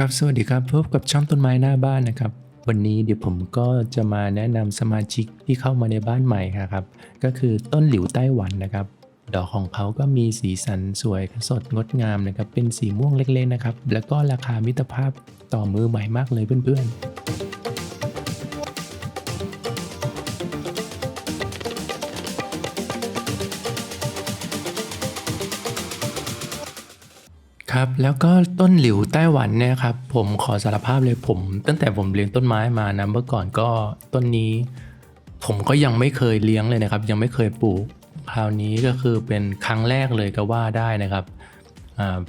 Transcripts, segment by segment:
ครับสวัสดีครับพบกับช่องต้นไม้หน้าบ้านนะครับ วันนี้เดี๋ยวผมก็จะมาแนะนำสมาชิกที่เข้ามาในบ้านใหม่ครับ ก็คือต้นหลิวไต้หวันนะครับ ดอกของเขาก็มีสีสันสวยสดงดงามนะครับ เป็นสีม่วงเล็กๆนะครับ แล้วก็ราคามิตรภาพต่อมือใหม่มากเลยเพื่อนๆ ครับแล้วก็ต้นหลิวไต้หวันเนี่ยครับผมขอสารภาพเลยผม ตั้งแต่ผมเลี้ยงต้นไม้มานะเมื่อก่อนก็ต้นนี้ ผมก็ยังไม่เคยเลี้ยงเลยนะครับ ยังไม่เคยปลูกคราวนี้ก็คือเป็นครั้งแรกเลยก็ว่าได้นะครับ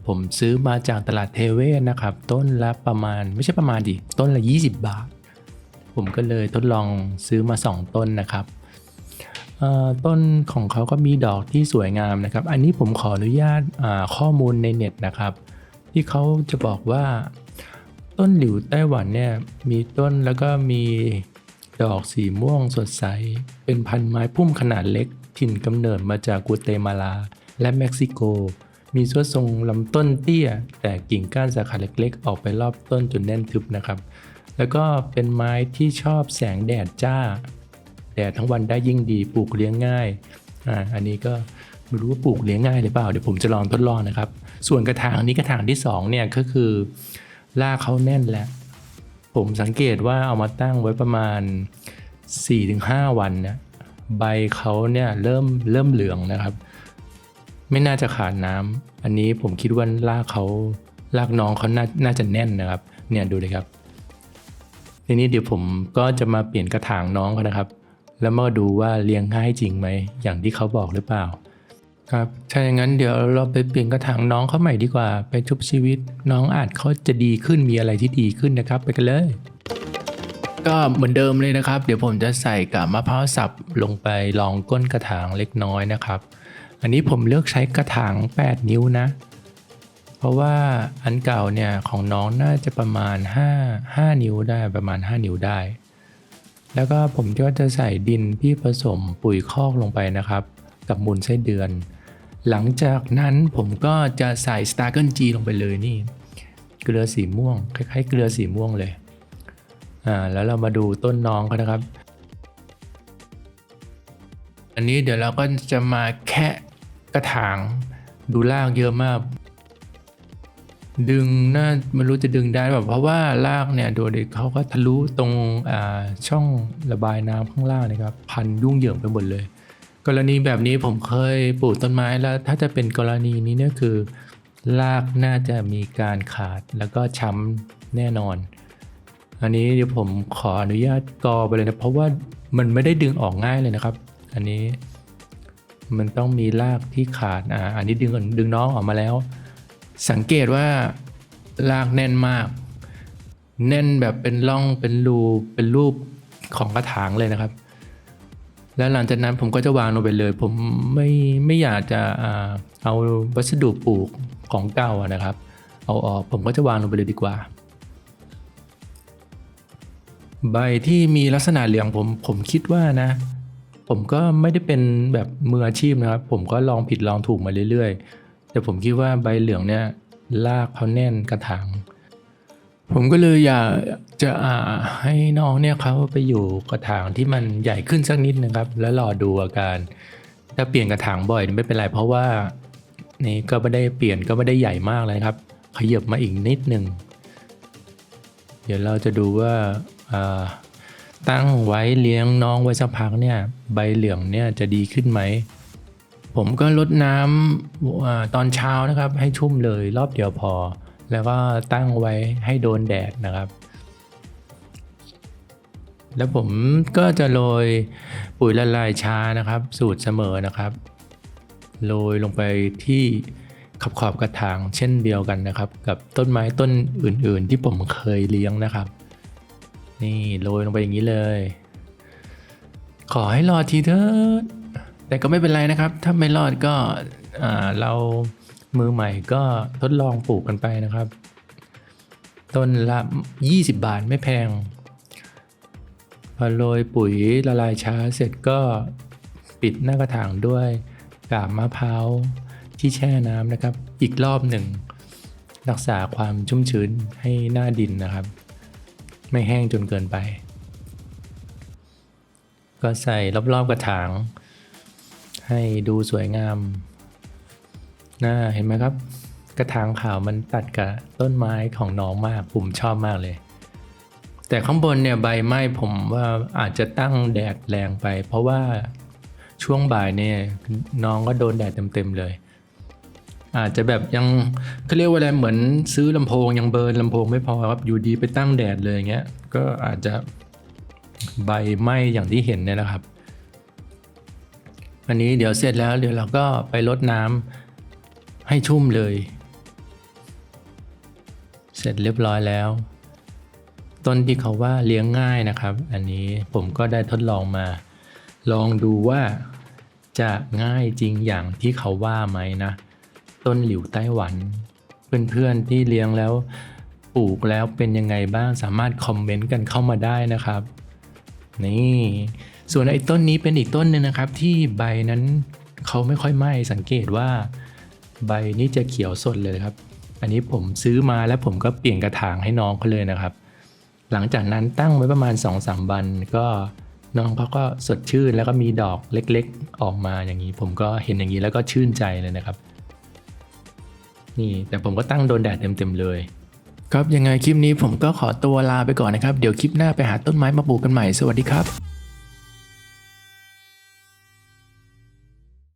ผมซื้อมาจากตลาดเทเวศนะครับ ต้นละประมาณไม่ใช่ประมาณดิต้นละ 20 บาท ผมก็เลยทดลองซื้อมา 2 ต้นนะครับ ต้นของเขาก็มีดอกที่สวยงามนะครับ อันนี้ผมขออนุญาตาข้อมูลในเน็ตนะครับ ที่เขาจะบอกว่า ต้นหลิวไต้หวันเนี่ยมีต้นแล้วก็มีดอกสีม่วงสดใส เป็นพันไม้พุ่มขนาดเล็ก ถิ่นกำเนิดมาจากกัวเตมาลา และเม็กซิโก มีส่วนทรงลำต้นเตี้ย แต่กิ่งก้านสาขาเล็กๆ ออกไปรอบต้นจนแน่นทึบนะครับ แล้วก็เป็นไม้ที่ชอบแสงแดดจ้า แดดทั้งวันได้ยิ่งดีปลูกเลี้ยงง่ายอ่าอันนี้ก็ไม่รู้ว่าปลูกเลี้ยงง่ายหรือเปล่าเดี๋ยวผมจะลองทดลองนะครับ ส่วนกระถางนี้กระถางที่สองเนี่ยก็คือรากเขาแน่นแหละผมสังเกตว่าเอามาตั้งไว้ประมาณ 4-5 วันนี่ยใบเขาเนี่ยเริ่มเริ่มเหลืองนะครับ ไม่น่าจะขาดน้ำอันนี้ผมคิดว่ารากเขารากน้องเขาน่าน่าจะแน่นนะครับ เนี่ยดูเลยครับทีนี้เดี๋ยวผมก็จะมาเปลี่ยนกระถางน้องเขานะครับ แล้วมาดูว่าเลี้ยงง่ายจริงไหม อย่างที่เขาบอกหรือเปล่า ครับถ้าอย่างนั้นเดี๋ยวเราไปเปลี่ยนกระถางน้องเขาใหม่ดีกว่า ไปชุบชีวิต น้องอาจเขาจะดีขึ้นมีอะไรที่ดีขึ้นนะครับ ไปกันเลย ก็เหมือนเดิมเลยนะครับ เดี๋ยวผมจะใส่กาบมะพร้าวสับลงไปรองก้นกระถางเล็กน้อยนะครับ อันนี้ผมเลือกใช้กระถาง 8 นิ้วนะ เพราะว่าอันเก่าเนี่ยของน้องน่าจะประมาณ 5 5 นิ้วได้ประมาณ 5 นิ้วได้ แล้วก็ผมก็จะใส่ดินที่ผสมปุ๋ยคอกลงไปนะครับ กับมูลไส้เดือน หลังจากนั้นผมก็จะใส่สตาร์เกิลจีลงไปเลยนี่เกลือสีม่วง คล้ายๆ เกลือสีม่วงเลยอ่าแล้วเรามาดูต้นน้องเขานะครับ อันนี้เดี๋ยวเราก็จะมาแคะกระถางดูรากเยอะมาก ดึงน่าไม่รู้จะดึงได้แบบเพราะว่ารากเนี่ยโดยเขาก็ทะลุตรงช่องระบายน้ำข้างล่างนะครับ พันยุ่งเหยิงไปหมดเลย กรณีแบบนี้ผมเคยปลูกต้นไม้แล้ว ถ้าจะเป็นกรณีนี้เนี่ยคือรากน่าจะมีการขาดแล้วก็ช้ำแน่นอน อันนี้เดี๋ยวผมขออนุญาตกอไปเลยนะเพราะว่ามันไม่ได้ดึงออกง่ายเลยนะครับ อันนี้มันต้องมีรากที่ขาดอ่าอันนี้ดึงดึงน้องออกมาแล้ว สังเกตว่ารากแน่นมาก แน่นแบบเป็นร่องเป็นรูเป็นรูปของกระถางเลยนะครับ แล้วหลังจากนั้นผมก็จะวางลงไปเลย ผมไม่ไม่อยากจะเอาวัสดุปลูกของเก่านะครับ เอาออกผมก็จะวางลงไปเลยดีกว่า ใบที่มีลักษณะเหลืองผมผมคิดว่านะ ผมก็ไม่ได้เป็นแบบมืออาชีพนะครับ ผมก็ลองผิดลองถูกมาเรื่อยๆ แต่ผมคิดว่าใบเหลืองเนี่ยรากเขาแน่นกระถางผมก็เลยอยากจะอ่าให้น้องเนี่ยเขาไปอยู่กระถางที่มันใหญ่ขึ้นสักนิดนะครับ แล้วรอดูอาการ ถ้าเปลี่ยนกระถางบ่อยไม่เป็นไรเพราะว่านี่ก็ไม่ได้เปลี่ยนก็ไม่ได้ใหญ่มากเลยครับ ขยับมาอีกนิดหนึ่งเดี๋ยวเราจะดูว่าอ่าตั้งไว้เลี้ยงน้องไว้สักพักเนี่ยใบเหลืองเนี่ยจะดีขึ้นไหม ผมก็ลดน้ำอตอนเช้านะครับ ให้ชุ่มเลยรอบเดียวพอ แล้วก็ตั้งไว้ให้โดนแดดนะครับ แล้วผมก็จะโรยปุ๋ยละลายช้านะครับ สูตรเสมอนะครับโรยลงไปที่ขอบขอบกระถางเช่นเดียวกันนะครับ กับต้นไม้ต้นอื่น ๆ ที่ผมเคยเลี้ยงนะครับ นี่โรยลงไปอย่างนี้เลย ขอให้รอทีเถอะ แต่ก็ไม่เป็นไรนะครับ ถ้าไม่รอดก็เรามือใหม่ก็ทดลองปลูกกันไปนะครับ ต้นละ 20 บาทไม่แพง พอโรยปุ๋ยละลายช้าเสร็จก็ปิดหน้ากระถางด้วยกาบมะพร้าวที่แช่น้ำนะครับ อีกรอบหนึ่ง รักษาความชุ่มชื้นให้หน้าดินนะครับ ไม่แห้งจนเกินไป ก็ใส่รอบๆกระถาง ให้ดูสวยงามน่าเห็นไหมครับ กระถางขาวมันตัดกับต้นไม้ของน้องมากผมชอบมากเลย แต่ข้างบนเนี่ยใบไม้ผมว่าอาจจะตั้งแดดแรงไป เพราะว่าช่วงบ่ายเนี่ยน้องก็โดนแดดเต็มๆเลย อาจจะแบบยังเขาเรียกว่าอะไรเหมือนซื้อลำโพงยังเบิร์นลำโพงไม่พอครับอยู่ดีไปตั้งแดดเลยอย่างเงี้ยก็อาจจะใบไหม้อย่างที่เห็นเนี่ยนะครับ อันนี้เดี๋ยวเสร็จแล้วเดี๋ยวเราก็ไปรดน้ำให้ชุ่มเลย เสร็จเรียบร้อยแล้ว ต้นที่เขาว่าเลี้ยงง่ายนะครับ อันนี้ผมก็ได้ทดลองมา ลองดูว่าจะง่ายจริงอย่างที่เขาว่าไหมนะ ต้นหลิวไต้หวัน เพื่อนๆที่เลี้ยงแล้วปลูกแล้วเป็นยังไงบ้างสามารถคอมเมนต์กันเข้ามาได้นะครับ นี่ส่วนไอ้ต้นนี้เป็นอีกต้นหนึ่งนะครับ ที่ใบนั้นเขาไม่ค่อยไหม้สังเกตว่าใบนี้จะเขียวสดเลยครับ อันนี้ผมซื้อมาแล้วผมก็เปลี่ยนกระถางให้น้องเขาเลยนะครับ หลังจากนั้นตั้งไว้ประมาณ2อสามวันก็น้องเขาก็สดชื่นแล้วก็มีดอกเล็กๆ ออกมาอย่างนี้ ผมก็เห็นอย่างนี้แล้วก็ชื่นใจเลยนะครับ นี่แต่ผมก็ตั้งโดนแดดเต็มๆเลย ครับยังไงคลิปนี้ผมก็ขอตัวลาไปก่อนนะครับ เดี๋ยวคลิปหน้าไปหาต้นไม้มาปลูกกันใหม่ สวัสดีครับ